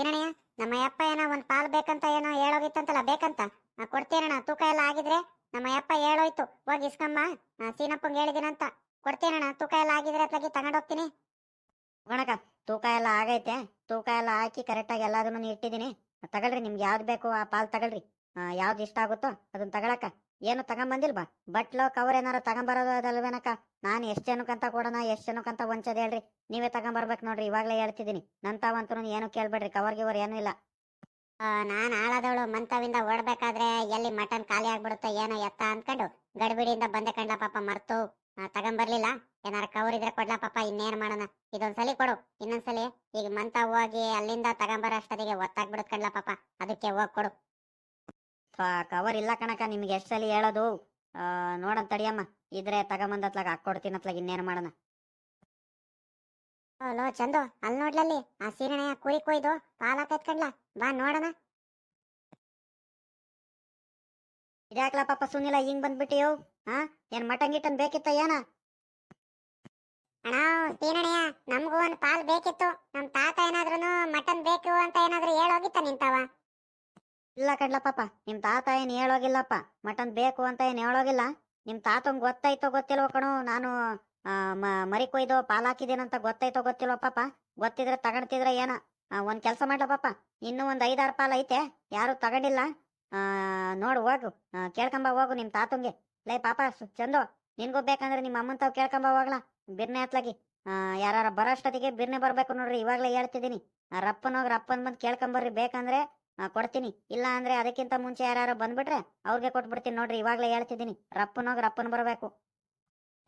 ಏನಣ್ಣ ನಮ್ಮ ಯಪ್ಪ ಏನೋ ಒಂದು ಪಾಲ್ ಬೇಕಂತ ಏನೋ ಹೇಳೋಗಿತ್ತಂತಲ್ಲ, ಬೇಕಂತ? ಕೊಡ್ತೀನಣ್ಣ, ತೂಕ ಎಲ್ಲ ಆಗಿದ್ರೆ ನಮ್ಮ ಯಪ್ಪ ಹೇಳೋಯ್ತು. ಹೋಗಿ ಇಸ್ಕಮ್ಮ ಸೀನಪ್ಪಂಗೆ ಹೇಳಿದಿನಂತ. ಕೊಡ್ತೀನಣ್ಣ, ತೂಕ ಎಲ್ಲ ಆಗಿದ್ರೆ ಅತ್ಲಾಗಿ ತಗೊಂಡೋಗ್ತೀನಿ. ಒಣಕ ತೂಕ ಎಲ್ಲ ಆಗೈತೆ. ತೂಕ ಎಲ್ಲ ಹಾಕಿ ಕರೆಕ್ಟಾಗಿ ಎಲ್ಲದನ್ನು ಇಟ್ಟಿದ್ದೀನಿ. ತಗೊಳ್ರಿ, ನಿಮ್ಗೆ ಯಾವ್ದು ಬೇಕು ಆ ಪಾಲ್ ತಗೊಳ್ರಿ. ಯಾವ್ದು ಇಷ್ಟ ಆಗುತ್ತೋ ಅದನ್ನ ತಗೊಳಕ ಏನು ತಗೊಂಬಂದಿಲ್ವಾ ಬಟ್ಲೋ ಕವರ್ ಏನಾರ ತಗೊಂಬರೋದಲ್ವೇನಕ್ಕ ನಾನು ಎಷ್ಟು ಜನಕ್ಕಂತ ಕೊಡೋಣ, ಎಷ್ಟು ಜನಕ್ಕಂತ ಒಂಚದ ಹೇಳ್ರಿ. ನೀವೇ ತಗೊಂಬರ್ಬೇಕು ನೋಡ್ರಿ, ಇವಾಗಲೇ ಹೇಳ್ತಿದ್ದೀನಿ. ನಂತಾವಂತೂ ಏನು ಕೇಳ್ಬೇಡ್ರಿ ಕವರ್ ಗಿವರ್ ಏನೂ ಇಲ್ಲ. ನಾನು ಆಳದವಳು, ಮಂತವಿಂದ ಓಡಬೇಕಾದ್ರೆ ಎಲ್ಲಿ ಮಟನ್ ಖಾಲಿ ಆಗ್ಬಿಡುತ್ತೆ ಏನೋ ಎತ್ತ ಅನ್ಕೊಂಡು ಗಡ್ಬಿಡಿಯಿಂದ ಬಂದೆ ಕಂಡ್ಲ ಪಾಪ, ಮರ್ತು. ತಗೊಂಬರ್ಲಿಲ್ಲ. ಏನಾರ ಕವರ್ ಇದ್ರೆ ಕೊಡ್ಲಾ ಪಾಪ, ಇನ್ನೇನ್ ಮಾಡೋಣ? ಇದೊಂದ್ಸಲಿ ಕೊಡು. ಇನ್ನೊಂದ್ಸಲಿ ಈಗ ಮಂತ ಹೋಗಿ ಅಲ್ಲಿಂದ ತಗೊಂಬರೋ ಅಷ್ಟೊತ್ತಿಗೆ ಒತ್ತಾಗ್ಬಿಡುತ್ತೆ ಕಂಡ್ಲ ಪಾಪ. ಅದಕ್ಕೆ ಹೋಗಿ ಕೊಡು. ಕವರ್ ಇಲ್ಲ ಕಣಕ ನಿಮ್ಗೆ ಎಷ್ಟು ಸಲ ಹೇಳೋದು? ಆ, ನೋಡೋಣ ತಡಿಯಮ್ಮ ಇದ್ರೆ ತಗೊಂಬಂದತ್ಲಾಗ ಹಾಕೊಡ್ತೀನಿ ಅತ್ಲಾಗ ಇನ್ನೇನು ಮಾಡೋಣ. ಅಲೋ ಚಂದು ಅಲ್ಲಿ ನೋಡ್ಲಲ್ಲಿ ಆ ಸೀರೆಣೆಯ ಕುರಿ ಕೊಯ್ದು ಪಾಲಕ ಎತ್ಕಂಡ್ಲ. ಬಾ ನೋಡೋಣ. ಇದ್ಯಾಕ್ಲ ಪಾಪ ಸುನಿಲ ಹಿಂಗ್ ಬಂದ್ಬಿಟ್ಟಿಯೋ? ಹಾ ಏನ್ ಮಟನ್ ಗಿಟನ್ ಬೇಕಿತ್ತ ಏನ? ಅಣ್ಣ ಸೀರಣಯ್ಯ ನಮಗೂ ಒಂದ್ ಪಾಲ್ ಬೇಕಿತ್ತು. ನಮ್ಮ ತಾತ ಏನಾದ್ರೂ ಮಟನ್ ಬೇಕು ಅಂತ ಏನಾದ್ರೂ ಹೇಳೋಗಿತ್ತ ನಿಂತವ. ಇಲ್ಲ ಕಡ್ಲ ಪಾಪ ನಿಮ್ ತಾತ ಏನ್ ಹೇಳೋಗಿಲ್ಲಪ್ಪ. ಮಟನ್ ಬೇಕು ಅಂತ ಏನ್ ಹೇಳೋಗಿಲ್ಲ. ನಿಮ್ ತಾತಂಗ್ ಗೊತ್ತಾಯ್ತೋ ಗೊತ್ತಿಲ್ವೋ ಕಣೋ ನಾನು ಮರಿ ಕೊಯ್ದು ಪಾಲು ಹಾಕಿದ್ದೀನಂತ ಗೊತ್ತಾಯ್ತೋ ಗೊತ್ತಿಲ್ವೋ ಪಾಪ. ಗೊತ್ತಿದ್ರೆ ತಗೊಂಡ್ತಿದ್ರೆ ಏನ? ಒಂದ್ ಕೆಲ್ಸ ಮಾಡ್ಲ ಪಾಪ? ಇನ್ನೂ ಒಂದ್ ಐದಾರು ಪಾಲ್ ಐತೆ ಯಾರು ತಗೊಂಡಿಲ್ಲ. ನೋಡು ಹೋಗು. ಕೇಳ್ಕೊಂಬ ಹೋಗು ನಿಮ್ ತಾತಂಗೆ. ಲೈ ಪಾಪ ಚಂದು. ನಿನ್ಗೂ ಬೇಕಂದ್ರೆ ನಿಮ್ಮ ಅಮ್ಮನ್ ತಾವ್ ಕೇಳ್ಕೊಂಬ ಹೋಗ್ಲಾ. ಬಿರ್ನೆ ಹತ್ಲಾಗಿ. ಯಾರು ಬರೋಷ್ಟೊತ್ತಿಗೆ ಬಿರ್ನೆ ಬರ್ಬೇಕು ನೋಡ್ರಿ ಇವಾಗ್ಲೇ ಹೇಳ್ತಿದ್ದೀನಿ. ಆ, ರಪ್ಪನ್ ಬಂದ್ ಕೇಳ್ಕೊಂಬರ್ರಿ ಬೇಕಂದ್ರೆ ಕೊಡ್ತೀನಿ. ಇಲ್ಲ ಅಂದ್ರೆ ಅದಕ್ಕಿಂತ ಮುಂಚೆ ಯಾರು ಬಂದ್ಬಿಟ್ರೆ ಅವ್ರಿಗೆ ಕೊಟ್ಬಿಡ್ತೀನಿ ನೋಡ್ರಿ ಇವಾಗ್ಲೇ ಹೇಳ್ತಿದ್ದೀನಿ. ರಪ್ಪನೋಗಿ ರಪ್ಪನ್ ಬರಬೇಕು.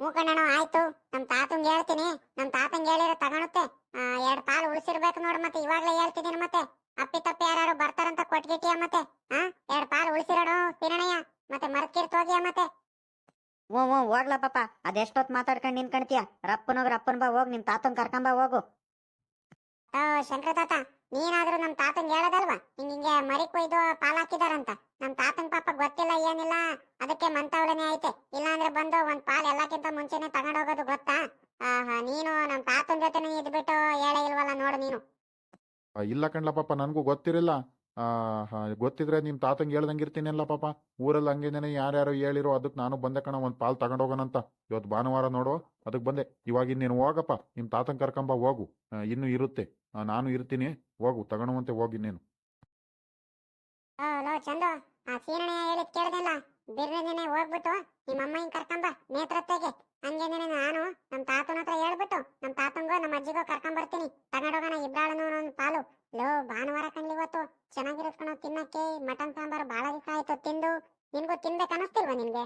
ಹ್ಞೂ ಕಣ್ಣಣ್ಣ ಆಯ್ತು. ನಮ್ ತಾತಂಗ್ ಹೇಳ್ತೀನಿ. ನಮ್ ತಾತಂಗ್ ಹೇಳಿರ ತಗೊಳುತ್ತೆ. ಎರಡ್ ಪಾಲ್ ಉಳಿಸಿರ್ಬೇಕು ನೋಡ್ರಿ ಮತ್ತೆ ಇವಾಗ್ಲೇ ಹೇಳ್ತಿದ್ದೀನಿ ಮತ್ತೆ. ಅಪ್ಪಿ ತಪ್ಪಿ ಯಾರು ಬರ್ತಾರಂತ ಕೊಟ್ಗಿಟ್ಟಿಯ ಮತ್ತೆ? ಹಾ ಎರಡ್ ಪಾಲು ಉಳಿಸಿರೋಣ ಪಿರಣಯ್ಯ ಮತ್ತೆ ಮರ್ಕಿರ್ತೋಗಿಯ ಮತ್ತೆ? ಓ ಓ ಹೋಗ್ಲ ಪಾಪ. ಅದೆಷ್ಟೊತ್ ಮಾತಾಡ್ಕೊಂಡು ನಿನ್ಕಣ್ತೀಯ ರಪ್ಪನೋಗಿ ರಪ್ಪನ್ ಬಾ ಹೋಗಿ ನಿಮ್ ತಾತನ್ ಕರ್ಕೊಂಬ ಹೋಗು. ಶಂಕರ ತಾತ. ನೀನಾದ್ರೂ ನಮ್ ತಾತನ್ ಹೇಳದಲ್ವಾ? ಹಿಂಗ್ ಹಿಂಗೆ ಮರಿ ಕೊಯ್ದು ಪಾಲಾಕಿದಾರಂತ ನಮ್ ತಾತನ್ ಪಾಪ ಗೊತ್ತಿಲ್ಲ, ಏನಿಲ್ಲ. ಅದಕ್ಕೆ ಮಂತವಳನೆ ಐತೆ. ಇಲ್ಲಾಂದ್ರೆ ಬಂದು ಒಂದ್ ಪಾಲ್ ಎಲ್ಲಕ್ಕಿಂತ ಮುಂಚೆನೆ ತಗೊಂಡೋಗೋದು ಗೊತ್ತಾ? ಆಹಾ, ನೀನು ನಮ್ ತಾತನ್ ಜೊತೆನೆ ಇದ್ಬಿಟ್ಟು ಹೇಳೇ ಇಲ್ವಲ್ಲ ನೋಡು ನೀನು. ಇಲ್ಲ ಕಣ್ಲ ಪಾಪ, ನನಗೂ ಗೊತ್ತಿರಲಿಲ್ಲ. ಗೊತ್ತಿದ್ರೆ ನಿಮ್ಮ ತಾತಂಗೆ ಹೇಳ್ದಂಗೆ ಇರ್ತೀನಲ್ಲ ಪಾಪ. ಊರಲ್ಲಿ ಹಂಗೇನೆ ಯಾರ್ಯಾರು ಹೇಳಿರೋ ಅದಕ್ಕೆ ನಾನು ಬಂದೆ ಕಣ, ಒಂದು ಪಾಲ್ ತಗೊಂಡೋಗೋಣಂತ ಇವತ್ತು ಭಾನುವಾರ ನೋಡು ಅದಕ್ಕೆ ಬಂದೆ. ಇವಾಗ ಇನ್ನೇನು ಹೋಗಪ್ಪ. ನಿಮ್ಮ ತಾತಂಗೆ ಕರ್ಕೊಂಬ ಹೋಗು. ಇನ್ನು ಇರುತ್ತೆ. ನಾನು ಇರ್ತೀನಿ. ಹೋಗು ತಗೊಳುವಂತೆ ಹೋಗಿ ನೀನು. ಲೋ, ಚಂದು, ಆ ಸೀರಣೆ ಹೇಳಿದ್ ಕೇಳ್ದಿಲ್ಲ. ಬಿರ್ರದಿನೇ ಹೋಗ್ಬಿಟ್ಟು ನಿಮ್ಮ ಅಮ್ಮ ಹಿಂಗ್ ಕರ್ಕೊಂಬ ನೇತ್ರತ್ತೆಗೆ. ನಾನು ನಮ್ಮ ತಾತನ ಹತ್ರ ಹೇಳ್ಬಿಟ್ಟು ನಮ್ ತಾತಂಗೋ ನಮ್ಮ ಅಜ್ಜಿಗೂ ಕರ್ಕೊಂಡ್ ಬರ್ತೀನಿ ತಗೊಂಡೋಗೋಣ ಇಬ್ರಾಳನು ಒಂದ್ ಪಾಲು. ಲೋ, ಭಾನುವಾರ ಕಣ್ಲಿ ಇವತ್ತು ಚೆನ್ನಾಗಿರೋದ್ ಕಣೋ ತಿನ್ನಕ್ಕೆ, ಮಟನ್ ಸಾಂಬಾರು ಬಾಳ ದಿವಸ ತಿಂದು. ನಿನ್ಗೂ ತಿನ್ಬೇಕು ಅನಿಸ್ತಿಲ್ವಾ ನಿನ್ಗೆ?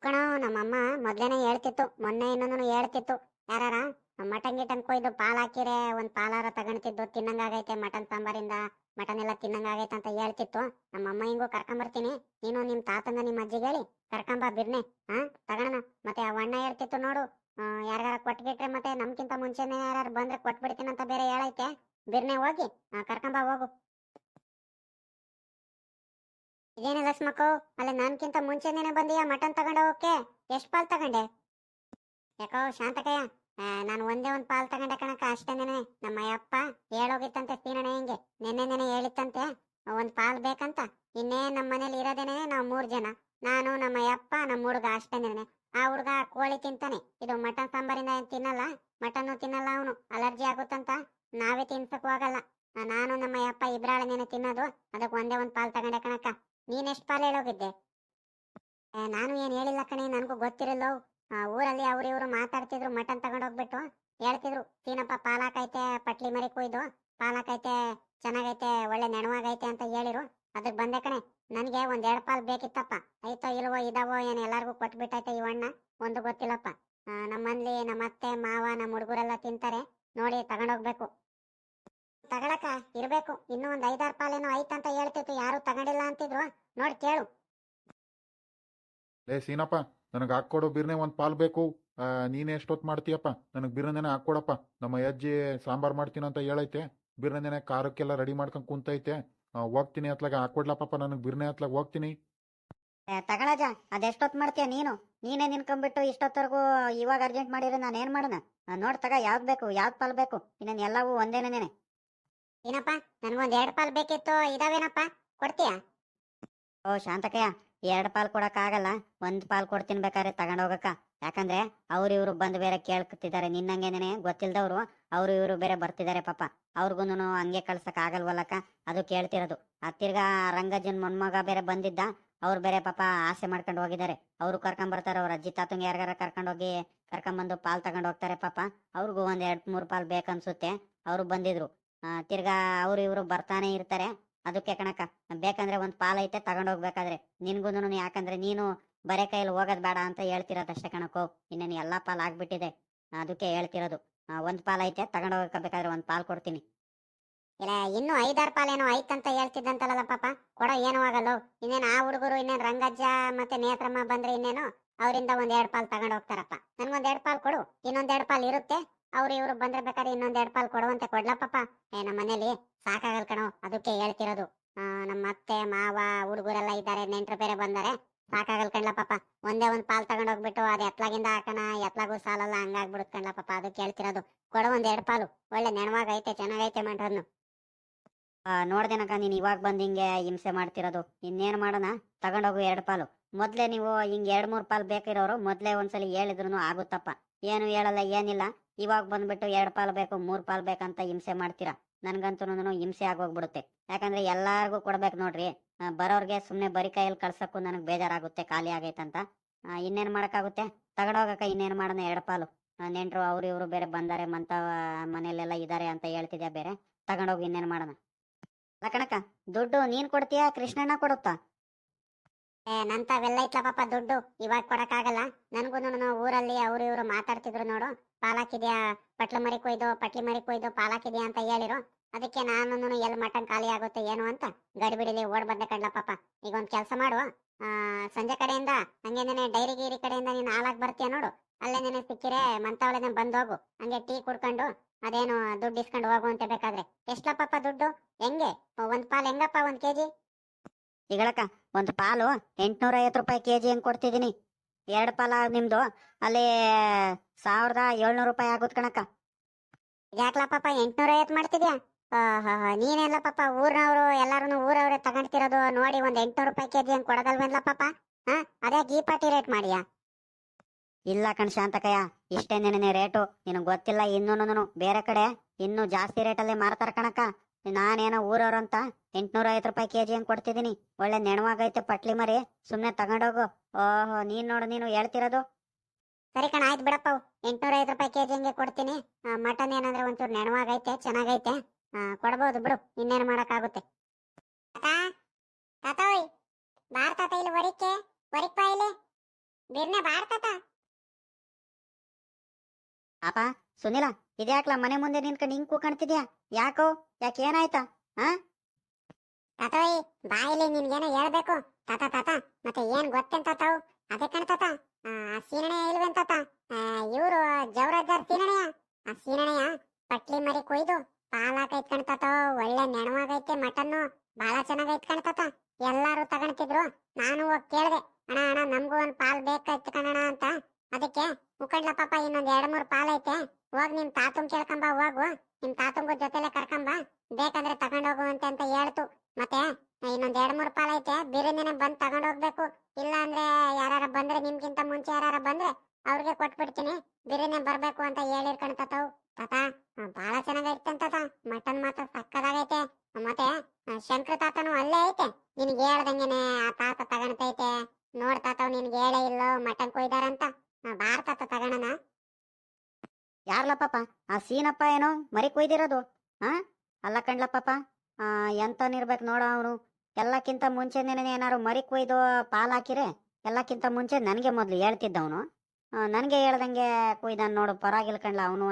ಕಣೋ, ನಮ್ಮಮ್ಮ ಮೊದ್ಲೇನೆ ಹೇಳ್ತಿತ್ತು, ಮೊನ್ನೆ ಇನ್ನೊಂದು ಹೇಳ್ತಿತ್ತು. ಯಾರಾರ? ಮಟನ್ ಗಿಟನ್ ಕೊಯ್ದು ಪಾಲ್ ಹಾಕಿರೆ ಒಂದ್ ಪಾಲಾರ ತಗೊಂತಿದ್ದು ತಿನ್ನಂಗಾಗೈತೆ ಮಟನ್ ಸಾಂಬಾರಿಂದ. ಮಟನ್ ಎಲ್ಲ ತಿನ್ನಂಗಾಗೈತೆ ಅಂತ ಹೇಳ್ತಿತ್ತು. ನಮ್ಮ ಅಮ್ಮ ಹಿಂಗೂ ಕರ್ಕೊಂಬರ್ತೀನಿ ನೀನು ನಿಮ್ ತಾತಂದ ನಿಮ್ ಅಜ್ಜಿಗೆ ಹೇಳಿ ಕರ್ಕೊಂಬ ಬಿರ್ನೆ ಹಾ ತಗೋಣ ಮತ್ತೆ ಆ ಅಣ್ಣ ಹೇಳ್ತಿತ್ತು ನೋಡು ಯಾರ್ಯಾರ ಕೊಟ್ಬಿಟ್ರೆ ಮತ್ತೆ ನಮ್ಕಿಂತ ಮುಂಚೆನೆ ಯಾರು ಬಂದ್ರೆ ಕೊಟ್ಬಿಡ್ತೀನಿ ಅಂತ ಬೇರೆ ಹೇಳೈತೆ. ಬಿರ್ನೆ ಹೋಗಿ ಕರ್ಕೊಂಬ ಹೋಗು. ಇದೇನ ಸ್ಮಕು ಅಲ್ಲ ನನ್ಕಿಂತ ಮುಂಚೆನೇನೆ ಬಂದಿಯಾ ಮಟನ್ ತಗೊಂಡ ಹೋಗಕ್ಕೆ? ಎಷ್ಟ್ ಪಾಲ್ ತಗೊಂಡೆ? ಯಾಕೋ ಶಾಂತಕಯ್ಯ. ನಾನು ಒಂದೇ ಒಂದು ಪಾಲ್ ತಗೊಂಡೆ ಕಣಕ ಅಷ್ಟೇನೇನೆ. ನಮ್ಮ ಅಪ್ಪ ಹೇಳೋಗಿತ್ತಂತೆ ಸೀನಣೆ ಹಿಂಗೆ. ನೆನ್ನೆ ನೆನೆ ಹೇಳಿತ್ತಂತೆ, ಒಂದು ಪಾಲ್ ಬೇಕಂತ. ಇನ್ನೇ ನಮ್ಮ ಮನೇಲಿ ಇರೋದೇನೆ ನಾವು ಮೂರು ಜನ. ನಾನು ನಮ್ಮ ಅಯ್ಯಪ್ಪ ನಮ್ಮ ಹುಡುಗ ಅಷ್ಟೇನೆ ಆ ಹುಡುಗ ಕೋಳಿ ತಿಂತಾನೆ. ಇದು ಮಟನ್ ಸಾಂಬಾರಿಂದ ಏನು ತಿನ್ನಲ್ಲ. ಮಟನ್ ತಿನ್ನಲ್ಲ ಅವನು. ಅಲರ್ಜಿ ಆಗುತ್ತಂತ ನಾವೇ ತಿನ್ಸಕ್ ಹೋಗಲ್ಲ ನಾನು ನಮ್ಮ ಅಪ್ಪ ಇಬ್ರಾಳನೇನೆ ತಿನ್ನೋದು. ಅದಕ್ಕೆ ಒಂದೇ ಒಂದು ಪಾಲ್ ತಗೊಂಡೆ ಕಣಕ್ಕ. ನೀನೆಷ್ಟು ಪಾಲ್ ಹೇಳೋಗಿದ್ದೆ? ನಾನು ಏನು ಹೇಳಿಲ್ಲ ಕಣೆ, ನನಗೂ ಗೊತ್ತಿರಲ್ಲ. ಊರಲ್ಲಿ ಅವ್ರು ಮಾತಾಡ್ತಿದ್ರು, ಮಟನ್ ತಗೊಂಡೋಗ್ಬಿಟ್ಟು ಹೇಳ್ತಿದ್ರು, ತಿನ್ನಪ್ಪ, ಪಾಲಕ್ ಐತೆ, ಪಟ್ಲಿ ಮರಿ ಕುಯ್ದು, ಪಾಲಕ್ ಐತೆ, ಚೆನ್ನಾಗೈತೆ, ಒಳ್ಳೆ ನೆನವಾಗೈತೆ ಅಂತ ಹೇಳಿರು. ಅದಕ್ಕೆ ಬಂದೆ ಕಣೆ, ನನ್ಗೆ ಒಂದ್ ಎರಡ್ ಪಾಲ್ ಬೇಕಿತ್ತಪ್ಪ. ಐತೋ, ಇಲ್ವೋ, ಇದಾವೋ, ಏನ್ ಎಲ್ಲಾರ್ಗೂ ಕೊಟ್ಬಿಟ್ಟೈತೆ ಇವಣ್ಣ ಒಂದು ಗೊತ್ತಿಲ್ಲಪ್ಪ. ನಮ್ಮಲ್ಲಿ ನಮ್ಮ ಅತ್ತೆ ಮಾವ ನಮ್ಮ ಹುಡುಗರೆಲ್ಲ ತಿಂತಾರೆ, ನೋಡಿ ತಗೊಂಡೋಗ್ಬೇಕು ತಗೊಳಕ ಇರ್ಬೇಕು, ಇನ್ನೂ ಒಂದ್ ಐದಾರು ಪಾಲೇನೋ ಐತಂತ ಹೇಳ್ತಿತ್ತು, ಯಾರು ತಗೊಂಡಿಲ್ಲ ಅಂತಿದ್ರು, ನೋಡಿ ಕೇಳು. ಲೇ, ಸೀನಪ್ಪ ನನಗೆ ಹಾಕ್ಕೊಡೋ ಬಿರ್ನೆ ಒಂದು ಪಾಲ್ ಬೇಕು. ನೀನೇ ಎಷ್ಟೊತ್ತು ಮಾಡ್ತೀಯಪ್ಪ? ನನಗೆ ಬಿರ್ನೆನೆ ಹಾಕ್ಕೊಡಪ್ಪ. ನಮ್ಮ ಅಜ್ಜಿ ಸಾಂಬಾರು ಮಾಡ್ತೀನಿ ಅಂತ ಹೇಳೈತೆ. ಬಿರ್ನೆನೆ ಖಾರಕ್ಕೆಲ್ಲ ರೆಡಿ ಮಾಡ್ಕೊಂಡು ಕುಂತೈತೆ. ಹೋಗ್ತೀನಿ ಅತ್ಲಾಗ. ಹಾಕ್ಕೊಡ್ಲಪ್ಪ ನನಗೆ ಬಿರ್ನೆ ಅತ್ಲಾಗ. ಹೋಗ್ತೀನಿ. ತಗಳಜ ಅದೆಷ್ಟೊತ್ತು ಮಾಡ್ತೀಯ ನೀನು? ನೀನೇ ನಿನ್ಕೊಂಡ್ಬಿಟ್ಟು ಇಷ್ಟೊತ್ತವರೆಗೂ ಇವಾಗ ಅರ್ಜೆಂಟ್ ಮಾಡಿದ್ರೆ ನಾನು ಏನು ಮಾಡೋಣ? ನೋಡಿ ನೋಡ್ ತಗ ಯಾವ್ದು ಬೇಕು ಯಾವ್ದು ಪಾಲ್ ಬೇಕು? ಇನ್ನೇನು ಎಲ್ಲವೂ ಒಂದೇನೇನೆ ಏನಪ್ಪ? ನನಗೊಂದು ಎರಡು ಪಾಲ್ ಬೇಕಿತ್ತು ಇದಾವೇನಪ್ಪ? ಕೊಡ್ತೀಯಾ? ಓ ಶಾಂತಕಯ್ಯ. ಎರಡು ಪಾಲ್ ಕೊಡಕ್ಕಾಗಲ್ಲ ಒಂದ್ ಪಾಲ್ ಕೊಡ್ತೀನಿ ಬೇಕಾದ್ರೆ ತಗೊಂಡೋಗಕ್ಕ ಯಾಕಂದ್ರೆ ಅವ್ರು ಇವರು ಬಂದು ಬೇರೆ ಕೇಳ್ಕತ್ತಿದ್ದಾರೆ. ನಿನ್ನಂಗೇನೆ ಗೊತ್ತಿಲ್ದವ್ರು ಅವ್ರು ಇವರು ಬೇರೆ ಬರ್ತಿದ್ದಾರೆ ಪಾಪ. ಅವ್ರಿಗೂನು ಹಂಗೆ ಕಳ್ಸಕ್ ಆಗಲ್ವಲ್ಲಕ್ಕ? ಅದು ಕೇಳ್ತಿರೋದು. ಆ ತಿರ್ಗಾ ರಂಗಜ್ಜನ್ ಮೊನ್ಮಗ ಬೇರೆ ಬಂದಿದ್ದ, ಅವ್ರು ಬೇರೆ ಪಾಪ ಆಸೆ ಮಾಡ್ಕೊಂಡು ಹೋಗಿದ್ದಾರೆ. ಅವ್ರು ಕರ್ಕೊಂಡ್ ಬರ್ತಾರೆ, ಅವ್ರ ಅಜ್ಜಿ ತಾತಂಗೆ ಯಾರಿಗಾರ ಕರ್ಕೊಂಡ್ ಹೋಗಿ ಕರ್ಕೊಂಬಂದು ಪಾಲ್ ತಗೊಂಡ್ ಹೋಗ್ತಾರೆ ಪಾಪ. ಅವ್ರಿಗೂ ಒಂದ್ ಎರಡ್ ಮೂರ್ ಪಾಲ್ ಬೇಕನ್ಸುತ್ತೆ. ಅವರು ಬಂದಿದ್ರು. ತಿರ್ಗಾ ಅವ್ರು ಇವರು ಬರ್ತಾನೆ ಇರ್ತಾರೆ. ಅದಕ್ಕೆ ಕಣಕ್ಕ ಬೇಕಂದ್ರೆ ಒಂದ್ ಪಾಲ್ ಐತೆ ತಗೊಂಡೋಗ್ಬೇಕಾದ್ರೆ ನಿನ್ಗೂನು ಯಾಕಂದ್ರೆ ನೀನು ಬರೇ ಕೈಯಲ್ಲಿ ಹೋಗೋದ್ ಬೇಡ ಅಂತ ಹೇಳ್ತಿರೋದಷ್ಟೇ ಕಣಕ್ಕೋ. ಇನ್ನೇನು ಎಲ್ಲಾ ಪಾಲ್ ಆಗ್ಬಿಟ್ಟಿದೆ. ಅದಕ್ಕೆ ಹೇಳ್ತಿರೋದು. ಒಂದ್ ಪಾಲ್ ಐತೆ ತಗೊಂಡೋಗ್ಬೇಕಾದ್ರೆ ಒಂದ್ ಪಾಲ್ ಕೊಡ್ತೀನಿ. ಇಲ್ಲ, ಇನ್ನು ಐದಾರು ಪಾಲ್ ಏನೋ ಅಂತ ಹೇಳ್ತಿದ್ದಂತಲ್ಲ ಪಾಪ. ಕೊಡೋ ಏನೋ ಆಗಲ್ಲ. ಇನ್ನೇನು ಆ ಹುಡುಗರು, ಇನ್ನೇನು ರಂಗಜ್ಜ ಮತ್ತೆ ನೇತ್ರಮ್ಮ ಬಂದ್ರೆ ಇನ್ನೇನು, ಅವರಿಂದ ಒಂದ್ ಎರಡ್ ಪಾಲ್ ತಗೊಂಡ್ ಹೋಗ್ತಾರಪ್ಪ. ನನ್ಗೊಂದ್ ಎರಡ್ ಪಾಲ್ ಕೊಡು. ಇನ್ನೊಂದ್ ಎರಡ್ ಪಾಲ್ ಇರುತ್ತೆ. ಅವ್ರು ಇವ್ರು ಬಂದ್ರೆ ಬೇಕಾದ್ರೆ ಇನ್ನೊಂದ್ ಎರಡ್ ಪಾಲ್ ಕೊಡುವಂತೆ ಪಾಪ. ಏ ನಮ್ಮ ಮನೇಲಿ ಸಾಕಾಗಲ್ ಕಣೋ ಅದಕ್ಕೆ ಹೇಳ್ತಿರೋದು. ನಮ್ಮ ಅತ್ತೆ ಮಾವ ಹುಡುಗರೆಲ್ಲ ಇದ್ದಾರೆ ನೆಂಟ್ರು ಬೇರೆ ಬಂದಾರೆ ಸಾಕಾಗಲ್ ಕಣ್ಲ ಪಾಪ. ಒಂದೇ ಒಂದ್ ಪಾಲ್ ತಗೊಂಡ್ ಹೋಗ್ಬಿಟ್ಟು ಅದ್ ಎತ್ಲಾಗಿಂದ ಹಾಕಣ ಎತ್ಲಾಗೂ ಸಾಲಲ್ಲ ಹಂಗಾಗ್ಬಿಡುತ್ ಕಣ್ಲ ಪಾಪ ಅದಕ್ಕೆ ಹೇಳ್ತಿರೋದು. ಕೊಡ ಒಂದ್ ಎರಡ್ ಪಾಲು ಒಳ್ಳೆ ನೆನವಾಗೈತೆ ಚೆನ್ನಾಗೈತೆ ಮಂಟ್ರನ್ನು ಆ, ನೋಡ್ದೇನಕ್ಕ ನೀನ್ ಇವಾಗ ಬಂದ್ ಹಿಂಗೆ ಹಿಂಸೆ ಮಾಡ್ತಿರೋದು. ಇನ್ನೇನ್ ಮಾಡೋಣ? ತಗೊಂಡೋಗು ಎರಡ್ ಪಾಲು. ಮೊದ್ಲೇ ನೀವು ಹಿಂಗ್ ಎರಡ್ ಮೂರ್ ಪಾಲ್ ಬೇಕಿರೋರು ಮೊದ್ಲೇ ಒಂದ್ಸಲಿ ಹೇಳಿದ್ರು ಆಗುತ್ತಪ್ಪ. ಏನು ಹೇಳಲ್ಲ ಏನಿಲ್ಲ. ಇವಾಗ ಬಂದ್ಬಿಟ್ಟು ಎರಡ್ ಪಾಲ್ ಬೇಕು, ಮೂರ್ ಪಾಲ್ ಬೇಕಂತ ಹಿಂಸೆ ಮಾಡ್ತೀರಾ? ನನ್ಗಂತೂ ಹಿಂಸೆ ಆಗೋಗ್ಬಿಡುತ್ತೆ. ಯಾಕಂದ್ರೆ ಎಲ್ಲಾರ್ಗೂ ಕೊಡ್ಬೇಕು ನೋಡ್ರಿ. ಬರೋರ್ಗೆ ಸುಮ್ನೆ ಬರಿ ಕೈಯಲ್ಲಿ ಕಳ್ಸಕ್ಕೂ ನನಗೆ ಬೇಜಾರಾಗುತ್ತೆ, ಖಾಲಿ ಆಗೈತಂತ. ಇನ್ನೇನು ಮಾಡಕ್ಕಾಗುತ್ತೆ? ತಗೊಂಡೋಗಕ್ಕ ಇನ್ನೇನ್ ಮಾಡೋಣ, ಎರಡು ಪಾಲು. ನೆಂಟರು, ಅವ್ರು ಇವ್ರು ಬೇರೆ ಬಂದಾರೆ ಮಂತ ಮನೇಲೆಲ್ಲ ಇದ್ದಾರೆ ಅಂತ ಹೇಳ್ತಿದ್ಯಾ ಬೇರೆ? ತಗೊಂಡೋಗಿ ಇನ್ನೇನ್ ಮಾಡೋಣ? ಲಕ್ಕಣಕ್ಕ ಕಣಕ್ಕ, ದುಡ್ಡು ನೀನ್ ಕೊಡ್ತೀಯಾ, ಕೃಷ್ಣಣ್ಣ ಕೊಡುತ್ತಾ? ಏ, ನಂತವೆಲ್ಲ ಎಲ್ಲ ಪಾಪ ದುಡ್ಡು. ಇವಾಗ ಕೊಡಕ್ಕಾಗಲ್ಲ. ನನ್ಗೂನು ಊರಲ್ಲಿ ಅವ್ರು ಇವರು ಮಾತಾಡ್ತಿದ್ರು ನೋಡು. ಪಾಲಾಕಿದ್ಯಾ? ಪಟ್ಲ ಮರಿ ಕೊಯ್ದು, ಪಟ್ಲಿ ಮರಿ ಕೊಯ್ದು ಪಾಲಾಕಿದ್ಯಾ ಅಂತ ಹೇಳಿರು. ಅದಕ್ಕೆ ನಾನು ಎಲ್ಲಿ ಮಟನ್ ಖಾಲಿ ಆಗುತ್ತೆ ಏನು ಅಂತ ಗಡಿಬಿಡಿಲಿ ಓಡ್ ಬಂದೆ ಕಡ್ಲ ಪಾಪ. ಈಗ ಒಂದ್ ಕೆಲಸ ಮಾಡು. ಸಂಜೆ ಕಡೆಯಿಂದ ಹಂಗೇನೇನೆ ಡೈರಿ ಗೀರಿ ಕಡೆಯಿಂದ ನೀನ್ ಹಾಲಾಗ್ ಬರ್ತೀಯ ನೋಡು. ಅಲ್ಲೇ ನೆನೆ ಸಿಕ್ಕಿರೆ ಮಂತಾವಳೆ ಬಂದ್ ಹೋಗು. ಹಂಗೆ ಟೀ ಕುಡ್ಕೊಂಡು, ಅದೇನು ದುಡ್ಡು ಇಸ್ಕೊಂಡು ಹೋಗು ಅಂತ ಬೇಕಾದ್ರೆ. ಎಷ್ಟ್ಲ ಪಾಪ ದುಡ್ಡು? ಹೆಂಗೆ? ಒಂದ್ ಪಾಲ್ ಹೆಂಗಪ್ಪ, ಒಂದ್ ಕೆಜಿ? ಈಗಳಕ್ಕ, ಒಂದು ಪಾಲು ಎಂಟ್ನೂರ ಐವತ್ತು ರೂಪಾಯಿ ಕೆಜಿ ಹೆಂಗ್ ಕೊಡ್ತಿದ್ದೀನಿ. ಎರಡು ಪಾಲ ನಿಮ್ದು, ಅಲ್ಲಿ ಸಾವಿರದ ಏಳ್ನೂರು ರೂಪಾಯಿ ಆಗುತ್ತೆ ಕಣಕ್ಕ. ಯಾಕಲ ಪಾಪ ಎಂಟ್ನೂರ ಐವತ್ ಮಾಡ್ತಿದ್ಯಾ? ನೀನೆಲ್ಲ ಪಾಪ ಊರ್ನವ್ರು ಎಲ್ಲಾರು ಊರವ್ರೆ ತಗೊಂಡ್ತಿರೋದು ನೋಡಿ ಒಂದ್ ಎಂಟ್ನೂರು ರೂಪಾಯಿ ಕೆಜಿ ಹಂಗ್ ಕೊಡೋದಲ್ವೇನ್ಲ ಪಾಪ? ಹಾ, ಅದೇ ಗೀ ಪಾಟಿ ರೇಟ್ ಮಾಡಿಯಾ? ಇಲ್ಲ ಕಣ್ ಶಾಂತಕಯ್ಯ, ಇಷ್ಟೇ ನಿನ್ನೆ ರೇಟು. ನಿನಗೆ ಗೊತ್ತಿಲ್ಲ ಇನ್ನೂನು ಬೇರೆ ಕಡೆ ಇನ್ನು ಜಾಸ್ತಿ ರೇಟಲ್ಲಿ ಮಾರ್ತಾರ ಕಣಕ್ಕ. ನಾನೇನೋ ಊರವ್ರು ಅಂತ ಎಂಟ್ನೂರ ಐವತ್ತು ರೂಪಾಯಿ ಕೆ ಜಿ ಹಂಗೆ ಕೊಡ್ತಿದ್ದೀನಿ. ಒಳ್ಳೆ ನೆಣವಾಗೈತೆ ಪಟ್ಲಿ ಮರಿ. ಸುಮ್ನೆ ತಗೊಂಡೋಗು. ಓಹೋ, ನೀನ್ ನೋಡು, ನೀನು ಹೇಳ್ತಿರೋದು. ಸರಿ ಕಣ, ಆಯ್ತು ಬಿಡಪ್ಪ ಅವು. ಎಂಟ್ನೂರ ಐವತ್ತು ರೂಪಾಯಿ ಕೆಜಿ ಹಂಗೆ ಕೊಡ್ತೀನಿ. ಮಟನ್ ಏನಂದ್ರೆ ಒಂಚೂರು ನೆನವಾಗೈತೆ ಚೆನ್ನಾಗೈತೆ. ಕೊಡ್ಬೋದು ಬಿಡು, ಇನ್ನೇನು ಮಾಡಕ್ಕಾಗುತ್ತೆ. ತಾತ ಓಯ್, ಬಾರ್ ತಾತ ಇಲ್ಲಿ ವರಿಕೆ ವರಿಕ್ ಇಲ್ಲಿ. ಬಿರ್ನೆ, ಬಾರ್ ತಾತ. ಅಪ್ಪ, ಸುನಿಲ, ಇದ್ಯಾಕ್ಲ ಮನೆ ಮುಂದೆ ನಿನ್ಕೊಂಡು ಹಿಂಗ್ ಕೂಕಣ್ತಿದ್ಯಾ ಯಾಕೋ, ಯಾಕೆ ಏನಾಯ್ತಾ ಹಾ ತಾತೋಯ್ ಬಾಯಿಲಿ ನಿನ್ಗೇನೋ ಹೇಳ್ಬೇಕು. ತಾತ ತಾತ ಮತ್ತೆ ಏನ್ ಗೊತ್ತೇನ್ ತಾವು ಅದೇ ಕಣ ತಾತ ಆ ಸೀನಣೆ ಇಲ್ವೇನ್ ತಾತ ಇವರು ಜವರಾಜಾರ್ ಸೀನಣೆಯ ಆ ಸೀನಣೆಯ ಪಟ್ಲಿ ಮರಿ ಕೊಯ್ದು ಪಾಲಾಕೈತ್ ಕಣ್ ತಾತ ಒಳ್ಳೆ ನೆಣವಾಗೈತೆ ಮಟನ್ನು ಬಹಳ ಚೆನ್ನಾಗೈತ್ ಕಣ್ ತಾತ ಎಲ್ಲಾರು ತಗೊಂತಿದ್ರು ನಾನು ಹೋಗಿ ಕೇಳಿದೆ, ಅಣ್ಣ ಅಣ್ಣ, ನಮ್ಗೂ ಒಂದ್ ಪಾಲ್ ಬೇಕಾಯ್ತು ಕಣಣ ಅಂತ. ಅದಕ್ಕೆ ಮುಖಂಡ್ಲ ಪಾಪ, ಇನ್ನೊಂದ್ ಎರಡ್ ಮೂರ್ ಪಾಲ್ ಐತೆ. ಹೋಗ್ ನಿಮ್ ತಾತಂಗ್ ಕೇಳ್ಕೊಂಬ, ಹೋಗು. ನಿಮ್ ತಾತಂಗು ಜೊತೆಲೆ ಕರ್ಕೊಂಬ. ಬೇಕಂದ್ರೆ ತಗೊಂಡೋಗುವಂತೆ ಅಂತ ಹೇಳ್ತು. ಮತ್ತೆ ಇನ್ನೊಂದ್ ಎರಡ್ ಮೂರ್ ಪಾಲ್ ಐತೆ, ಬಿರಿಯಾನಿನ ಬಂದ್ ತಗೊಂಡ್ ಹೋಗ್ಬೇಕು. ಇಲ್ಲ ಅಂದ್ರೆ ಯಾರು ಬಂದ್ರೆ, ನಿಮ್ಗಿಂತ ಮುಂಚೆ ಯಾರು ಬಂದ್ರೆ ಅವ್ರಿಗೆ ಕೊಟ್ಬಿಡ್ತೀನಿ. ಬಿರಿಯಾನಿ ಬರ್ಬೇಕು ಅಂತ ಹೇಳಿರ್ಕಣ್ ತಾತಾವ್ ತಾತ ಬಹಳ ಚೆನ್ನಾಗೈತೆ ತಾತ. ಮಟನ್ ಮಾತ್ರ ಸಕ್ಕದಾಗೈತೆ. ಮತ್ತೆ ಶಂಕರ ತಾತನು ಅಲ್ಲೇ ಐತೆ. ನಿನ್ಗೆ ಹೇಳ್ದಂಗೆನೆ ಆ ತಾತ ತಗೊಂತೈತೆ ನೋಡ್ ತಾತವ್ ನಿನ್ಗೆ ಹೇಳೇ ಇಲ್ಲೋ, ಮಟನ್ ಕೊಯ್ದಾರಂತ ಬಾರ್ ತಾತ ತಗೋಣನ. ಯಾರ್ಲ ಪಾಪ ಆ ಸೀನಪ್ಪ ಏನೋ ಮರಿ ಕೊಯ್ದಿರೋದು, ಹಾ? ಅಲ್ಲ ಕಣ್ಲ ಆ ಎಂತನಿರ್ಬೇಕು ನೋಡ ಅವನು. ಎಲ್ಲಕ್ಕಿಂತ ಮುಂಚೆನೇ ಏನಾರು ಮರಿ ಕೊಯ್ದು ಪಾಲ್ ಹಾಕಿರೆ ಎಲ್ಲಕ್ಕಿಂತ ಮುಂಚೆ ನನಗೆ ಮೊದ್ಲು ಹೇಳ್ತಿದ್ದವನು ನನಗೆ ಹೇಳ್ದಂಗೆ ಕೊಯ್ದಾನ್ ನೋಡು ಪರವಾಗಿಲ್ಲ ಕಣ್ಲ ಅವನು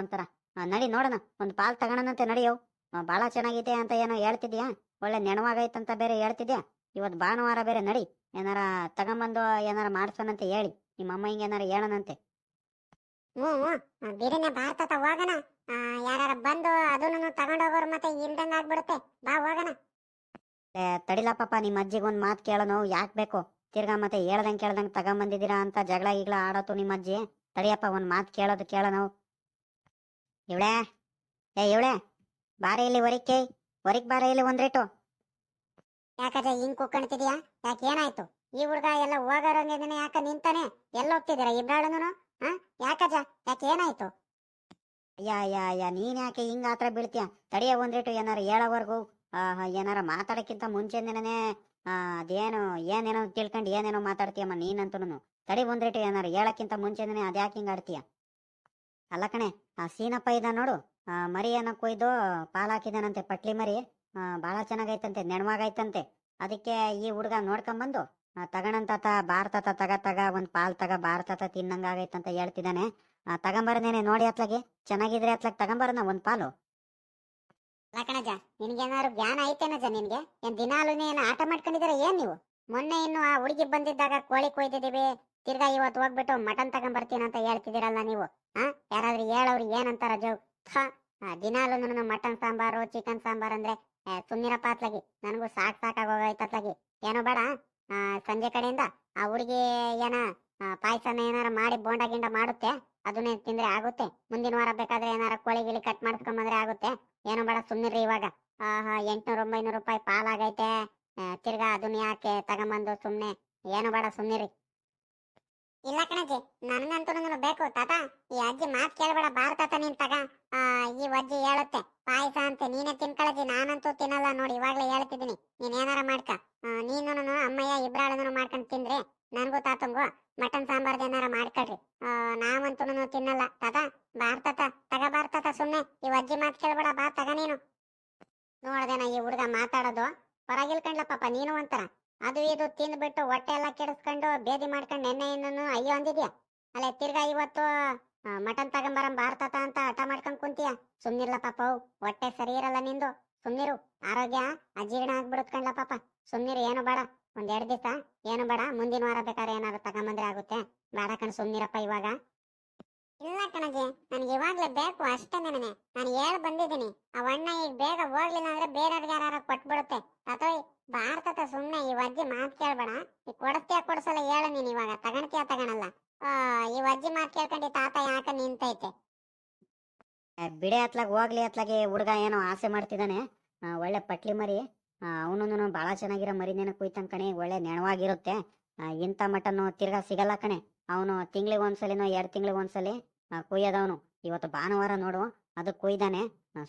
ಆ, ನಡಿ ನೋಡೋಣ ಒಂದು ಪಾಲ್ ತಗೋಣನಂತೆ ನಡಿಯೋ. ಭಾಳ ಚೆನ್ನಾಗಿದೆ ಅಂತ ಏನೋ ಹೇಳ್ತಿದ್ಯಾ? ಒಳ್ಳೆ ನೆನವಾಗೈತಂತ ಬೇರೆ ಹೇಳ್ತಿದ್ಯಾ? ಇವತ್ತು ಭಾನುವಾರ ಬೇರೆ ನಡಿ ಏನಾರ ತಗೊಂಬಂದು ಏನಾರ ಮಾಡ್ಸೋಣಂತೆ ಹೇಳಿ. ನಿಮ್ಮ ಅಮ್ಮ ಹಿಂಗೆ ಏನಾರ ಹೇಳೋಣಂತೆ. ಹ್ಞೂ ಹ್ಞೂ ಭಾರತ ತಾತ ಹೋಗೋಣ ಯಾರ ಬಂದು ಅದನ್ನು ತಗೊಂಡೋಗೋರು ಮತ್ತೆ ಇಲ್ದಂಗ ಆಗ್ಬಿಡುತ್ತೆ ಬಾ ಹೋಗೋಣ ಏ, ತಡಿಲ ಪಾಪ ನಿಮ್ಮ ಅಜ್ಜಿಗೆ ಒಂದು ಮಾತು ಕೇಳೋನು ಯಾಕೆ ಬೇಕು? ತಿರ್ಗಾ ಮತ್ತೆ ಹೇಳ್ದಂಗೆ ಕೇಳ್ದಂಗೆ ತಗೊಂಬಂದಿದ್ದೀರಾ ಅಂತ ಜಗಳ ಈಗಲ ಆಡೋತು ನಿಮ್ಮ ಅಜ್ಜಿ. ತಡಿಯಪ್ಪ, ಒಂದು ಮಾತು ಕೇಳೋದು ಕೇಳೋನು ಇವಳೆ? ಏ ಇವಳೆ? ಬಾರಿ ಇಲ್ಲಿ ವರಿಕೆ ಹೊರಗ್ ಬಾರ ಇಲ್ಲಿ ಒಂದ್ರೇಟು ಯಾಕಜ್ಜ ಹಿಂಗ್ ಕುಕ್ಕಣ್ತಿದ್ಯಾ ಯಾಕೆ ಏನಾಯ್ತು? ಈ ಹುಡುಗ ಎಲ್ಲ ಹೋಗೋರಂಗಿದ್ದೀನಿ ಯಾಕ ನಿಂತಾನೆ? ಎಲ್ಲ ಹೋಗ್ತಿದ್ದೀರ ಇಬ್ರಾಳನು ಹಾ ಯಾಕಜ್ಜ ಯಾಕೆ ಏನಾಯ್ತು? ಅಯ್ಯ ಯಾ ಯಾ ನೀನ್ ಯಾಕೆ ಹಿಂಗ ಆತರ ಬೀಳ್ತೀಯ? ತಡಿಯ ಒಂದ್ರೇಟು ಏನಾರು ಹೇಳೋವರ್ಗು. ಏನಾರ ಮಾತಾಡಕ್ಕಿಂತ ಮುಂಚೆನೇ ಅದೇನು ಏನೇನೋ ತಿಳ್ಕೊಂಡು ಏನೇನೋ ಮಾತಾಡ್ತೀಯಮ್ಮ ನೀನಂತೂ ತಡಿ ಬಂದ್ರಿಟ್ಟು ಏನಾರ ಹೇಳಕ್ಕಿಂತ ಮುಂಚೆನೇ ಅದ್ಯಾಕೆ ಹಿಂಗ ಆಡ್ತೀಯ? ಅಲ್ಲ ಕಣೆ ಆ ಸೀನಪ್ಪ ಇದ ನೋಡು. ಮರಿ ಏನೋ ಕೊಯ್ದು ಪಾಲಾಕಿದಾನಂತೆ ಪಟ್ಲಿ ಮರಿ. ಆ, ಭಾಳ ಚೆನ್ನಾಗೈತಂತೆ ನೆಣವಾಗೈತಂತೆ ಅದಕ್ಕೆ ಈ ಹುಡುಗ ನೋಡ್ಕೊಂಬಂದು ತಗಣಂತಾತ ಬಾರ್ತತ ತಗ ತಗ ಒಂದ್ ಪಾಲ್ ತಗ ಭಾರತತ ತಿನ್ನಂಗಾಗೈತಂತ ಹೇಳ್ತಿದ್ದಾನೆ ತಗೊಂಬರನೇನೆ ನೋಡಿ ಅತ್ಲಾಗೆ ಚೆನ್ನಾಗಿದ್ರೆ ಅತ್ಲಾಗ ತಗೊಂಬರನ ಒಂದ್ ಪಾಲು. ಲಕಣಜ ನಿನ್ಗೇನಾದ್ರು ಜ್ಞಾನ ಐತೇನಜ ನಿನ್ಗೆ? ಏನ್ ದಿನಾಲು ಏನ್ ಆಟ ಮಾಡ್ಕೊಂಡಿದ್ದೀರಾ ಏನ್ ನೀವು? ಮೊನ್ನೆ ಇನ್ನು ಆ ಹುಡುಗಿ ಬಂದಿದ್ದಾಗ ಕೋಳಿ ಕೊಯ್ದಿದೀವಿ ತಿರ್ಗಾ ಇವತ್ತು ಹೋಗ್ಬಿಟ್ಟು ಮಟನ್ ತಗೊಂಡ್ಬರ್ತೀನಿ ಅಂತ ಹೇಳ್ತಿದ್ದೀರಲ್ಲ ನೀವು ಹಾ ಯಾರಾದ್ರೂ ಹೇಳವ್ರು ಏನಂತಾರ ಜೋ? ಹಾ ದಿನಾಲು ನನ್ನ ಮಟನ್ ಸಾಂಬಾರು ಚಿಕನ್ ಸಾಂಬಾರ್ ಅಂದ್ರೆ ಏ, ಸುಮ್ನಿರಪ್ಪ ಅತ್ಲಾಗಿ ನನಗೂ ಸಾಕ್ ಸಾಕಾಗೋಗೈತೆ ಅತ್ಲಾಗಿ. ಏನೋ ಬೇಡ ಸಂಜೆ ಕಡೆಯಿಂದ ಆ ಹುಡುಗಿ ಏನ ಪಾಯಸನ ಏನಾರ ಮಾಡಿ ಬೋಂಡ ಗಿಂಡ ಮಾಡುತ್ತೆ ಅದನ್ನೇ ತಿಂದ್ರೆ ಆಗುತ್ತೆ. ಮುಂದಿನ ವಾರ ಬೇಕಾದ್ರೆ ಏನಾರ ಕೋಳಿ ಗಿಳಿ ಕಟ್ ಮಾಡಿಸ್ಕೊಂಬಂದ್ರೆ ಆಗುತ್ತೆ. ಏನೋ ಬೇಡ ಸುಮ್ಮನಿರಿ ಇವಾಗ. ಆಹಾ, ಎಂಟ್ನೂರು, ಒಂಬೈನೂರು ರೂಪಾಯಿ ಪಾಲಾಗೈತೆ. ತಿರ್ಗಾ ಅದನ್ನ ಯಾಕೆ ತಗೊಂಬಂದು ಸುಮ್ಮನೆ ಏನೋ ಬೇಡ ಸುಮ್ಮನಿರಿ ಇಲ್ಲ ಕಣಜ್ಜಿ, ನನ್ಗಂತೂ ಬೇಕು ತಾತ. ಈ ಅಜ್ಜಿ ಮಾತ್ ಕೇಳಬೇಡ, ಬಾರ್ ತಾತ ನೀನ್ ತಗ. ಈ ಅಜ್ಜಿ ಹೇಳುತ್ತೆ. ಪಾಯಸ ಅಂತ, ನೀನೇ ತಿನ್ಕೊಳ್ಳಜ್ಜಿ ನಾನಂತೂ ತಿನ್ನಲ್ಲ ನೋಡಿ, ಇವಾಗ್ಲೇ ಹೇಳ್ತಿದ್ದೀನಿ. ನೀನ್ ಏನಾರ ಮಾಡ್ಕ. ನೀನು ಅಮ್ಮಯ್ಯ ಇಬ್ರಾಳನು ಮಾಡ್ಕೊಂಡ್ ತಿಂದ್ರೆ, ನನ್ಗೂ ತಾತಂಗೂ ಮಟನ್ ಸಾಂಬಾರ್ದು ಏನಾರ ಮಾಡ್ಕೊಳ್ರಿ. ನಾವಂತೂ ತಿನ್ನಲ್ಲ. ತಾತ ಬಾರ್ತತ ತಗ ಬಾರ್ತತ ಸುಮ್ಮನೆ ಈ ಅಜ್ಜಿ ಮಾತ್ ಕೇಳಬೇಡ, ಬಾ ತಗ ನೀನು. ನೋಡ್ದೇನ ಈ ಹುಡುಗ ಮಾತಾಡೋದು. ಹೊರಗಿಲ್ಕಂಡ್ಲ ಪಾಪ ನೀನು ಅಂತಾರ ಅದು ಇದು ತಿಂದ್ಬಿಟ್ಟು ಹೊಟ್ಟೆ ಎಲ್ಲ ಕೆಡಿಸ್ಕೊಂಡು ಬೇದಿ ಮಾಡ್ಕೊಂಡು ನೆನ್ನೆಯನ್ನು ಅಯ್ಯೋ ಅಂದಿದ್ಯಾ? ಅಲ್ಲ ತಿರ್ಗಾ ಇವತ್ತು ಮಟನ್ ತಗೊಂಬರಂ ಬಾರ್ತತ ಅಂತ ಹಠ ಮಾಡ್ಕೊಂಡ್ ಕುಂತೀಯ? ಸುಮ್ನಿರ್ಲ ಪಾಪ ಹೊಟ್ಟೆ ಸರಿ ಇರಲ್ಲ ನಿಂದು. ಸುಮ್ನಿರು. ಆರೋಗ್ಯ ಅಜೀರ್ಣ ಆಗ್ಬಿಡುತ್ ಕಣ್ಲ ಪಾಪ. ಸುಮ್ನಿರು, ಏನು ಬೇಡ. ಒಂದ್ ದಿವಸ? ಏನು ಬೇಡ, ಮುಂದಿನ ವಾರ ಬೇಕಾದ್ರೆ ಏನಾದ್ರು ತಗೊಂಬಂದ್ರೆ ಆಗುತ್ತೆ. ಬೇಡ ಕಣ್, ಸುಮ್ನಿರಪ್ಪ ಇವಾಗ. ಇಲ್ಲ ಕಣಜಿ, ನನ್ಗೆ ಇವಾಗ್ಲೇ ಬೇಕು ಅಷ್ಟೇ ನನಗೆ ನಾನು ಹೇಳ್ ಬಂದಿದ್ದೀನಿ. ಆ ಅಣ್ಣ ಈಗ ಬೇಗ ಹೋಗ್ಲಿಲ್ಲ ಅಂದ್ರೆ ಬೇರೆಯವ್ರಿಗೆ ಯಾರು ಕೊಟ್ಬಿಡುತ್ತೆ. ಅಥವಾ ಭಾರತದ ಸುಮ್ಮನೆ ಈ ಅಜ್ಜಿ ಮಾತು ಕೇಳ್ಬೇಡ. ಈ ಕೊಡಸ್ತೀಯ ಕೊಡ್ಸಲ್ಲ ಹೇಳು ನೀನು ಇವಾಗ. ತಗೊಂಡ್ತೀಯ ತಗೊಳಲ್ಲ ಈ ಅಜ್ಜಿ ಮಾತು ಕೇಳ್ಕೊಂಡು ತಾತ ಯಾಕ ನಿಂತೈತೆ? ಬಿಡೆ ಅತ್ಲಾಗ, ಹೋಗ್ಲಿ ಅತ್ಲಾಗೆ ಹುಡುಗ ಏನೋ ಆಸೆ ಮಾಡ್ತಿದ್ದಾನೆ ಒಳ್ಳೆ ಪಟ್ಲಿ ಮರಿ. ಅವನು ಭಾಳ ಚೆನ್ನಾಗಿರೋ ಮರಿನೇನ ಕುಯ್ತಾನ ಕಣೆ, ಒಳ್ಳೆ ನೆಣವಾಗಿರುತ್ತೆ. ಇಂಥ ಮಟನ್ನು ತಿರ್ಗಾ ಸಿಗಲ್ಲ ಕಣೆ. ಅವನು ತಿಂಗ್ಳಿಗೆ ಒಂದ್ಸಲಿನೋ ಎರಡು ತಿಂಗ್ಳಿಗೆ ಒಂದ್ಸಲಿ ಕುಯ್ಯದವನು. ಇವತ್ತು ಭಾನುವಾರ ನೋಡು, ಅದು ಕುಯ್ದಾನೆ.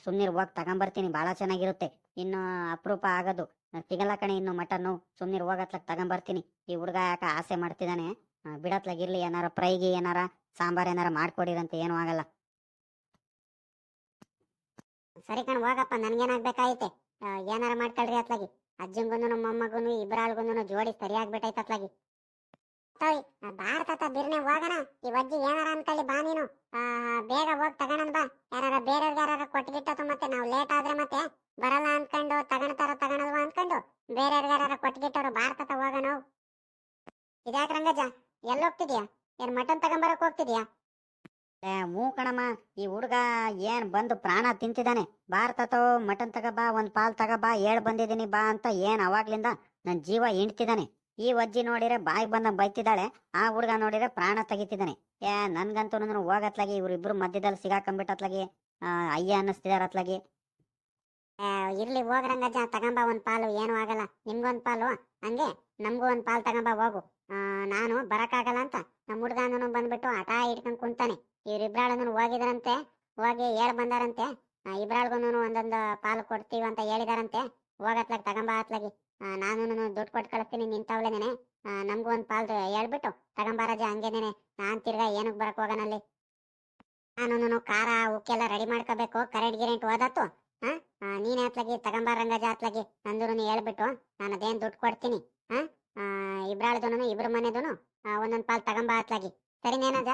ಸುಮ್ಮನೆ ಹೋಗಿ ತಗೊಂಬರ್ತೀನಿ ಭಾಳ ಚೆನ್ನಾಗಿರುತ್ತೆ. ಇನ್ನು ಅಪರೂಪ ಆಗೋದು. ಸಿಗಲ್ಲ ಕಣೆ ಇನ್ನು ಮಟನ್ನು. ಸುಮ್ಮನೆ ಹೋಗತ್ಲಾಗ ತಗೊಂಬರ್ತೀನಿ. ಈ ಹುಡುಗ ಯಾಕೆ ಆಸೆ ಮಾಡ್ತಿದ್ದಾನೆ ಬಿಡತ್ಲಾಗಿರ್ಲಿ ಏನಾರ ಫ್ರೈಗೆ ಏನಾರ ಸಾಂಬಾರ್ ಏನಾರ ಮಾಡ್ಕೊಡಿರಂತೆ, ಏನೂ ಆಗಲ್ಲ. ಸರಿ ಕಣ್, ಹೋಗಪ್ಪ ನನ್ಗೇನಾಗ್ಬೇಕಾಯ್ತೆ ಏನಾರ ಮಾಡ್ಕೊಳ್ರಿ ಅತ್ಲಾಗಿ. ಅಜ್ಜಂಗುನು ಮೊಮ್ಮಗುನು ಇಬ್ಬರಾಳ್ಗುನು ಜೋಡಿ ಸರಿಯಾಗ್ಬಿಟ್ಟೈತೆ ಅತ್ಲಾಗಿ. ತಾಯಿ ಭಾರತದ ಬಿರ್ನೆ ಹೋಗೋಣ. ಈ ಅಜ್ಜಿ ಏನಾರ ಅನ್ಕೊಳ್ಳಿ ಬಾ ನೀನು. ಬೇಗ ಹೋಗಿ ತಗೋಣ ಬಾ. ಯಾರ ಬೇರೆಯವ್ರಿಗೆ ಯಾರಾರ ಕೊಟ್ಗಿಟ್ಟತು ಮತ್ತೆ ನಾವು ಲೇಟ್ ಆದ್ರೆ ಮತ್ತೆ ಬರಲ್ಲ ಅನ್ಕೊಂಡು ತಗೊಂಡ್ತಾರ ತಗೊಳಲ್ವಾ ಅನ್ಕೊಂಡು ಬೇರೆಯವ್ರಿಗೆ ಯಾರಾರ ಕೊಟ್ಗಿಟ್ಟವ್ರು ಭಾರತ ಹೋಗೋಣ ಇದ್ಯಾಕ ರಂಗಜ್ಜ, ಎಲ್ಲೋಗ್ತಿದ್ಯಾ? ಏನ್ ಮಟನ್ ತಗೊಂಬರಕ್ ಹೋಗ್ತಿದ್ಯಾ? ಏ ಹ್ಞೂ ಕಣಮ್ಮ ಈ ಹುಡುಗ ಏನ್ ಬಂದು ಪ್ರಾಣ ತಿಂತಿದ್ದಾನೆ ಭಾರತತೋ ಮಟನ್ ತಗಬಾ ಒಂದ್ ಪಾಲ್ ತಗಬಾ ಹೇಳ್ ಬಂದಿದ್ದೀನಿ ಬಾ ಅಂತ ಏನ್ ಅವಾಗ್ಲಿಂದ ನನ್ ಜೀವ ಹಿಂಡ್ತಿದ್ದಾನೆ ಈ ಅಜ್ಜಿ ನೋಡಿದ್ರೆ ಬಾಯಿ ಬಂದ ಬೈತಿದ್ದಾಳೆ ಆ ಹುಡುಗ ನೋಡಿದ್ರೆ ಪ್ರಾಣ ತೆಗಿತಿದ್ದಾನೆ. ಏ ನನ್ಗಂತೂ ಹೋಗತ್ಲಾಗಿ ಇವ್ರಿಬ್ರು ಮಧ್ಯದಲ್ಲಿ ಸಿಗಾಕೊಂಡ್ಬಿಟ್ಟತ್ಲಾಗಿ ಆ, ಅಯ್ಯ ಅನ್ನಿಸ್ತಿದಾರ ಅತ್ಲಾಗಿ ಆ, ಇರ್ಲಿ ಹೋಗ್ರಂಗಜ್ಜ ತಗೊಂಬ ಒಂದ್ ಪಾಲು ಏನು ಆಗಲ್ಲ. ನಿಮ್ಗೊಂದ್ ಪಾಲು ಹಂಗೆ ನಮ್ಗೂ ಒಂದ್ ಪಾಲ್ ತಗೊಂಬ ಹೋಗು. ನಾನು ಬರಕ್ಕಾಗಲ್ಲ ಅಂತ ನಮ್ಮ ಹುಡುಗ ಬಂದ್ಬಿಟ್ಟು ಹಠ ಇಟ್ಕೊಂಡ್ ಕುಂತಾನೆ. ಇವ್ರಿಬ್ರಾಳನು ಹೋಗಿದಾರಂತೆ, ಹೋಗಿ ಹೇಳ್ ಬಂದಾರಂತೆ. ಇಬ್ರಾಳ್ಗುನು ಒಂದೊಂದು ಪಾಲು ಕೊಡ್ತೀವಿ ಅಂತ ಹೇಳಿದಾರಂತೆ. ಹೋಗತ್ಲಾಗ ತಗೊಂಬ ಅತ್ಲಾಗಿ ನಾನು ದುಡ್ಡು ಕೊಟ್ಟು ಕಳಿಸ್ತೀನಿ ನಿಂತವ್ಲೇನೆ ನಮ್ಗೂ ಒಂದ್ ಪಾಲ್ ಹೇಳ್ಬಿಟ್ಟು, ತಗೊಂಬ ಹಂಗೇನೆ ನಾನ್ ತಿರ್ಗಾ ಏನಕ್ ಬರಕ್ ಹೋಗನಲ್ಲಿ ನಾನು ಖಾರ, ಉಕ್ಕೆಲ್ಲ ರೆಡಿ ಮಾಡ್ಕೋಬೇಕು ಕರೆಂಟ್ ಗಿರೆಂಟ್ ಓದತ್ತು ನೀನೇ ಅತ್ಲಾಗಿ ತಗೊಂಬಾರಂಗಜ ಅತ್ಲಾಗಿ ನಂದು ಹೇಳ್ಬಿಟ್ಟು, ನಾನು ಅದೇನ್ ದುಡ್ಡು ಕೊಡ್ತೀನಿ. ಹಾ ಇಬ್ರಾಳದನು ಇಬ್ರು ಮನೆದೂನು ಒಂದೊಂದ್ ಪಾಲ್ ತಗೊಂಬ ಅತ್ಲಾಗಿ ಸರಿನೇನಜ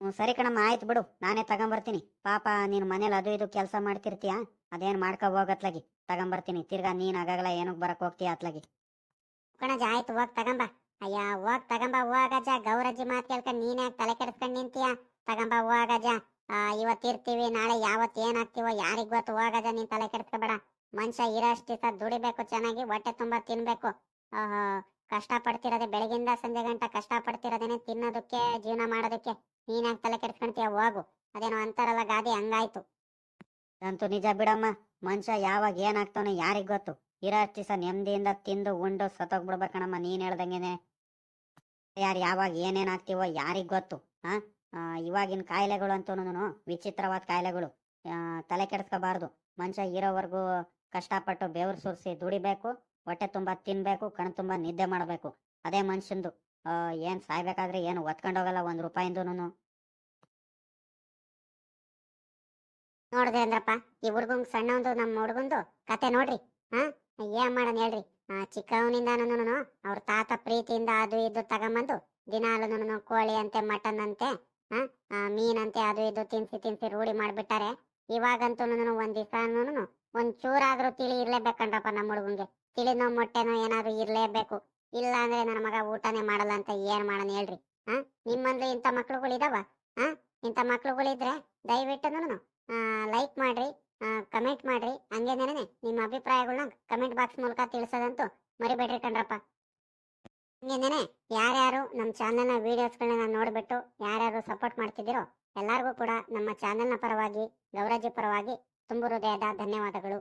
ಹ್ಞೂ, ಸರಿ ಕಣಮ್ಮ, ಆಯ್ತು ಬಿಡು. ನಾನೇ ತಗೊಂಬರ್ತೀನಿ. ಪಾಪ, ನೀನು ಮನೇಲಿ ಅದು ಇದು ಕೆಲಸ ಮಾಡ್ತಿರ್ತೀಯ? ಅದೇನ್ ಮಾಡ್ಕೋ ಹೋಗತ್ಲಾಗಿ. ತಗೊಂಬರ್ತೀನಿ. ತಿರ್ಗಾ ನೀನು ಆಗಾಗಲ ಏನಕ್ಕೆ ಬರಕ್ ಹೋಗ್ತೀಯ ಅತ್ಲಾಗಿ. ಕಣಜ, ಆಯ್ತು, ಹೋಗ್, ತಗೊಂಬ. ಅಯ್ಯ, ಹೋಗ್, ತಗೊಂಬ ಹೋಗಜ ಗೌರಜ್ಜಿ ಮಾತು ಕೇಳ್ಕೊಂಡು ನೀನೇ ತಲೆ ಕೆಡಿಸ್ಕೊಂಡು ನಿಂತೀಯ? ತಗೊಂಬ ಹೋಗಜ ಇವತ್ ಇರ್ತೀವಿ, ನಾಳೆ ಯಾವತ್ ಏನ್ ಆಗ್ತೀವೋ, ಯಾರಿಗ್ ಗೊತ್ತು? ಹೋಗಜ ನೀನ್ ತಲೆ ಕೆಡಿಸ್ಕೋಬೇಡ. ಮನುಷ್ಯ ಇರೋಷ್ಟು ದಿವಸ ದುಡಿಬೇಕು, ಚೆನ್ನಾಗಿ ಹೊಟ್ಟೆ ತುಂಬಾ ತಿನ್ಬೇಕು. ಕಷ್ಟ ಪಡ್ತಿರೋದೆ ಬೆಳಗಿಂದ ಸಂಜೆ ಗಂಟ ಕಷ್ಟ ಪಡ್ತಿರೋದೇನೆ ತಿನ್ನೋದಕ್ಕೆ, ಜೀವನ ಮಾಡೋದಕ್ಕೆ. ನೀನ್ ಯಾಕೆ ತಲೆ ಕೆಡ್ಸ್ಕೊಂತೀಯ, ಹೋಗು. ಅದೇನೋ ಅಂತಾರಲ್ಲ ಗಾದೆ, ಹಂಗಾಯ್ತು. ಅಂತೂ ನಿಜ ಬಿಡಮ್ಮ, ಮನುಷ್ಯ ಯಾವಾಗ ಏನಾಗ್ತಾನೋ ಯಾರಿಗ್ ಗೊತ್ತು. ಇರೋ ದಿವಸ ನೆಮ್ಮದಿಯಿಂದ ತಿಂದು ಉಂಡು ಸತ್ತೋಗ್ಬಿಡ್ಬೇಕಣಮ್ಮ ನೀನ್ ಹೇಳ್ದಂಗೆನೆ. ಯಾರು ಯಾವಾಗ ಏನೇನ್ ಆಗ್ತೀವೋ ಯಾರಿಗ್ ಗೊತ್ತು ಹಾ ಇವಾಗಿನ ಕಾಯಿಲೆಗಳು ಅಂತೂ ವಿಚಿತ್ರವಾದ ಕಾಯಿಲೆಗಳು. ತಲೆ ಕೆಡ್ಸ್ಕೋಬಾರ್ದು. ಮನುಷ್ಯ ಇರೋವರೆಗೂ ಕಷ್ಟಪಟ್ಟು ಬೆವರು ಸುರಿಸಿ ದುಡಿಬೇಕು, ಹೊಟ್ಟೆ ತುಂಬಾ ತಿನ್ಬೇಕು, ಕಣ್ ತುಂಬಾ ನಿದ್ದೆ ಮಾಡಬೇಕು. ಅದೇ ಮನುಷ್ಯಂದು. ಏನ್ ಸಾಯ್ಬೇಕಾದ್ರೆ ಏನು ಒತ್ಕೊಂಡೋಗಲ್ಲ ಒಂದ್ ರೂಪಾಯಿಂದೂನು ನೋಡ್ದೆ ಅಂದ್ರಪ್ಪ, ಈ ಹುಡ್ಗಂಗ್ ಸಣ್ಣವಂದು, ನಮ್ಮ ಹುಡ್ಗಂದು ಕತೆ ನೋಡ್ರಿ ಹಾ ಏನ್ ಮಾಡನ್ ಹೇಳ್ರಿ? ಚಿಕ್ಕವನಿಂದಾನು ಅವ್ರ ತಾತ ಪ್ರೀತಿಯಿಂದ ಅದು ಇದು ತಗೊಂಬಂದು ದಿನಾಲು ಕೋಳಿ ಅಂತೆ, ಮಟನ್ ಅಂತೆ ಹಾ ಮೀನಂತೆ ಅದು ಇದು ತಿನ್ಸಿ ತಿನ್ಸಿ ರೂಢಿ ಮಾಡ್ಬಿಟ್ಟಾರೆ. ಇವಾಗಂತೂ ಒಂದ್ ದಿವಸ ಒಂದ್ ಚೂರಾದ್ರೂ ತಿಳಿ ಇರ್ಲೇಬೇಕಂಡ್ರಪ್ಪ ನಮ್ಮ ಹುಡುಗಂಗೆ. ತಿಳಿನೋ ಮೊಟ್ಟೆನೋ ಏನಾದ್ರು ಇರ್ಲೇಬೇಕು. ಇಲ್ಲ ಅಂದ್ರೆ ನನ್ನ ಮಗ ಊಟನೇ ಮಾಡಲ್ಲ ಅಂತ ಏನ್ ಮಾಡೋಣ ಹೇಳ್ರಿ. ಹಾ ನಿಮ್ಮಂದ್ರೆ ಇಂಥ ಮಕ್ಳುಗಳು ಇದಾವ? ಹಾ ಇಂಥ ಮಕ್ಳುಗಳಿದ್ರೆ ದಯವಿಟ್ಟು ಲೈಕ್ ಮಾಡ್ರಿ ಕಮೆಂಟ್ ಮಾಡ್ರಿ. ಹಂಗೇನೇನೆ ನಿಮ್ಮ ಅಭಿಪ್ರಾಯಗಳನ್ನ ಕಮೆಂಟ್ ಬಾಕ್ಸ್ ಮೂಲಕ ತಿಳಿಸೋದಂತೂ ಮರಿಬೇಡ್ರಿ ಕಣ್ರಪ್ಪ. ಹಂಗೇನೇನೆ ಯಾರ್ಯಾರು ನಮ್ಮ ಚಾನೆಲ್ನ ವೀಡಿಯೋಸ್ಗಳನ್ನ ನೋಡ್ಬಿಟ್ಟು ಯಾರ್ಯಾರು ಸಪೋರ್ಟ್ ಮಾಡ್ತಿದ್ದೀರೋ ಎಲ್ಲರಿಗೂ ಕೂಡ ನಮ್ಮ ಚಾನೆಲ್ನ ಪರವಾಗಿ ಗೌರಾಜಿ ಪರವಾಗಿ ತುಂಬು ಹೃದಯದ ಧನ್ಯವಾದಗಳು.